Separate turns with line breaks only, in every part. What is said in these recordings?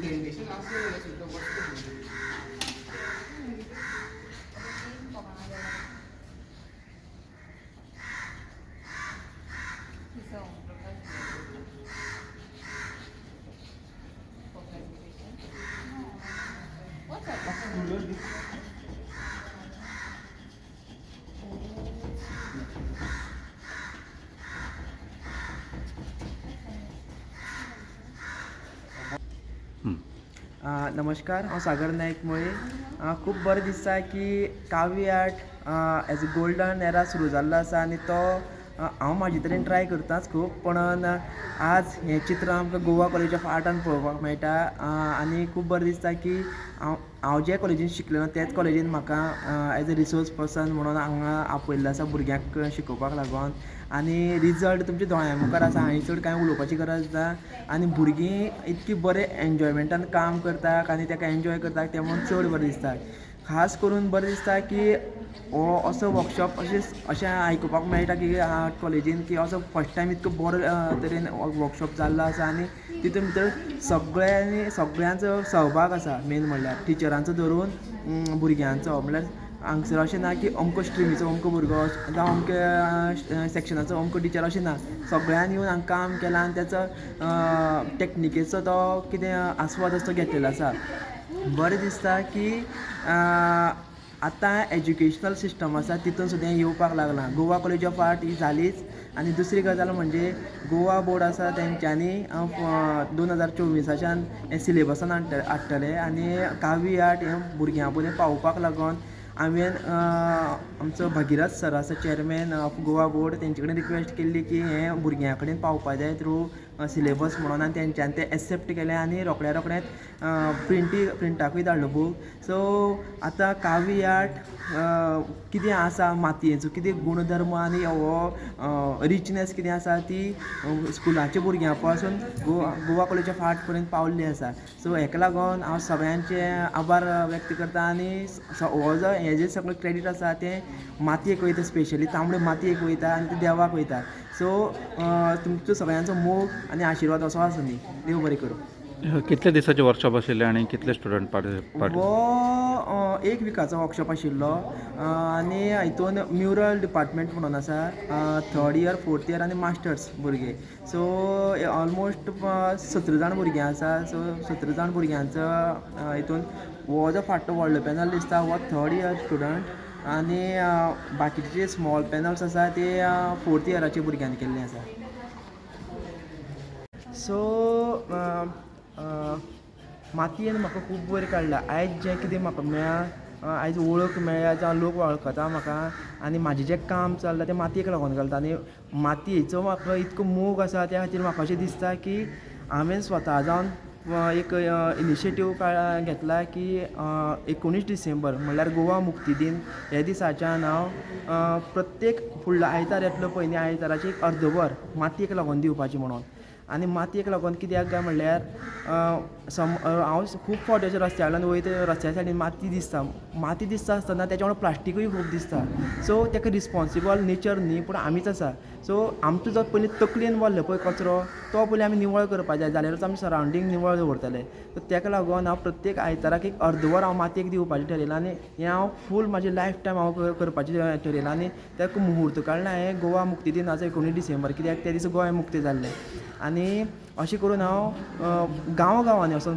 네, 네, 신랑 쓰는 게 있던 것 같은데. नमस्कार हांव सागर नायक मुळे खूब बरें दिसता की कावी art as a golden era सुरू जाल्लो आसा आनी तो हांव म्हाजे तरेन ट्राय करताच खूब पण आज हें चित्र आमकां गोवा कॉलेज ऑफ आर्टान पळोवपाक मेळटा आनी खूब बरें दिसता की हांव हांव जे कॉलेजीन शिकलेलो तेच कॉलेजीन म्हाका एज अ रिसोर्स पर्सन म्हणून हांगा आपयल्लो आसा भुरग्यांक शिकोवपाक लागोन. आनी रिजल्ट तुमच्या दोळ्या मुखार आसा हांवें चड कांय उलोवपाची गरज ना. आनी भुरगीं इतकी बरें एन्जॉयमेंटान काम करतात आनी ताका एन्जॉय करतात तें म्हणून चड बरें दिसता खास करून बरें दिसता की हो असो वर्कशॉप अशें अशें आयकुपाक मेळटा की आर्ट कॉलेजीन की असो फस्ट टायम इतको बरो तरेन वर्कशॉप जाल्लो आसा आनी तितून भितर सगळ्यांनी सगळ्यांचो सहभाग आसा मेन म्हणल्यार टिचरांचो धरून भुरग्यांचो म्हणल्यार हांगसर अशें ना की अमको स्ट्रिमीचो अमको भुरगो जावं अमके सॅक्शनाचो अमको टिचर अशें ना. सगळ्यांनी येवन हांगा काम केलां आनी त्याचो टॅक्निकेचो तो कितें आस्वाद असो घेतलेलो आसा बरें दिसता की आतां एज्युकेशनल सिस्टम आसा तितून सुद्दां येवपाक लागलां. गोवा कॉलेज ऑफ आर्ट ही जालीच आनी दुसरी गजाल म्हणजे गोवा बोर्ड आसा तेंच्यांनी दोन हजार चोवीसाच्यान हे सिलेबसान हाड हाडटले आनी कावी आर्ट हें भुरग्यां पर्यंत पावोवपाक लागून हांवें आमचो भगिरथ सर आसा चॅरमॅन ऑफ गोवा बोर्ड तेंचे कडेन रिक्वेस्ट केल्ली की हें भुरग्यां कडेन पावपा जाय थ्रू सिलेबस म्हणून आनी तेंच्यान तें एक्सेप्ट केलें आनी रोखड्या रोखडेंच प्रिंटी प्रिंटाकूय धाडलो बूक सो आतां कावी आर्ट कितें आसा मातयेचो कितें गुणधर्म आनी हो रिचनेस कितें आसा ती स्कुलाच्या भुरग्यां पासून गोवा गोवा कॉलेज फाट पर्यंत पावल्ली आसा. सो हेका लागोन हांव सगळ्यांचे आभार व्यक्त करता आनी हो जो हें जें सगळें क्रेडिट आसा तें मातयेक वयता स्पेशली तांबडे मातयेक वयता आनी ते देवाक वयता. सो तुमचो सगळ्यांचो मोग आनी आशिर्वाद असो आसा न्ही देव बरें करूं.
कितले दिसाचे वर्कशॉप आशिल्ले आणि कितले स्टुडंट पार्ट
हो एक विकाचो वर्कशॉप आशिल्लो. आनी हितून म्युरल डिपार्टमेंट म्हणून आसा. थर्ड इयर फोर्थ इयर आनी मास्टर्स भुरगे. सो ऑलमोस्ट सतरा जाण भुरगीं आसा. सो सतरा जाण भुरग्यांचो हितून हो जो फाटलो व्हडलो पॅनल दिसता हो थर्ड इयर स्टुडंट आनी बाकीचे जे स्मॉल पॅनल्स आसा ते फोर्थ इयराच्या भुरग्यांनी केल्ले आसा सो मातयेन म्हाका खूब बरें काडला आयज जें कितें म्हाका मेळ्ळा आयज वळख मेळ्ळ्या जावं लोक वळखता म्हाका आनी म्हाजें जें काम चल्लां तें मातयेक लागून चलता आनी मातयेचो म्हाका इतको मोग आसा त्या खातीर म्हाका अशें दिसता की हांवें स्वता जावन एक इनिशिएटीव घेतला की एकोणीस डिसेंबर म्हणल्यार गोवा मुक्ती दिन ह्या दिसाच्यान हांव प्रत्येक फुडलो आयतार येतलो पयलीं न्ही आयताराची एक अर्दवर मातयेक लागून दिवपाची म्हणून. आनी मातयेक लागून कित्याक काय म्हणल्यार सम हांव खूब फावट अशें रस्त्यावेल्यान वयता रस्त्या सायडीन माती दिसता. माती दिसता आसतना तेच्या वांगडा प्लास्टिकूय खूब दिसता. सो तेका रिस्पॉन्सिबल नेचर न्ही पूण आमीच आसा. सो आमचो जो पयलीं तकलेन वल्लो पळय कचरो तो पयलीं आमी निवळ करपाक जाय. जाल्यारूच आमी सरावंडींग निवळ दवरतले. सो तेका लागून हांव प्रत्येक आयताराक एक अर्दवर हांव मातयेक दिवपाचें ठरयलां आनी हें हांव फूल म्हाजें लायफ टायम हांव करपाचें ठरयलां आनी तेका मुहूर्त काडलां हांवें गोवा मुक्ती दिनाचो एकोणीस डिसेंबर कित्याक त्या दिसा गोंय मुक्ती जाल्लें. आनी अशें करून हांव गांवा गांवांनी वचून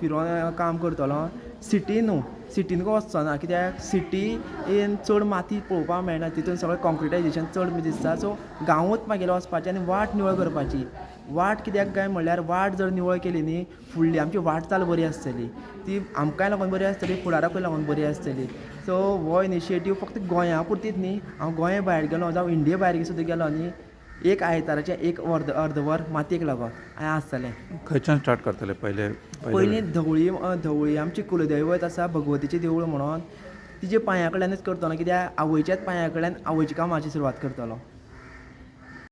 फिरोन काम करतलो सिटीन न्हू. सिटीन वचचो ना कित्याक सिटीन चड माती पळोवपाक मेळना तितून सगळें कॉन्क्रिटायजेशन चड म्हणजे दिसता. सो गांवूच मागीर वचपाचें आनी वाट निवळ करपाची. वाट कित्याक काय म्हणल्यार वाट जर निवळ केली न्ही फुडली आमची वाटचाल बरी आसतली. ती आमकांय लागून बरी आसतली फुडाराकूय लागून बरी आसतली. सो हो इनिशिएटीव फक्त गोंया पुरतीच न्ही. हांव गोंया भायर गेलो जावं इंडिये भायर सुद्दां गेलो न्ही एक आयताराचें एक अर्द अर्दवर मातयेक लागोन हांवें आसतलें
खंयच्यान स्टार्ट करतले पहिले
पयलीं धवळी धवळी आमची कुलदैवत आसा भगवतीचें देवूळ म्हणून तिजे पांया कडल्यानच करतलो कित्याक आवयच्याच पांया कडल्यान आवयच्या कामाची सुरवात करतलो.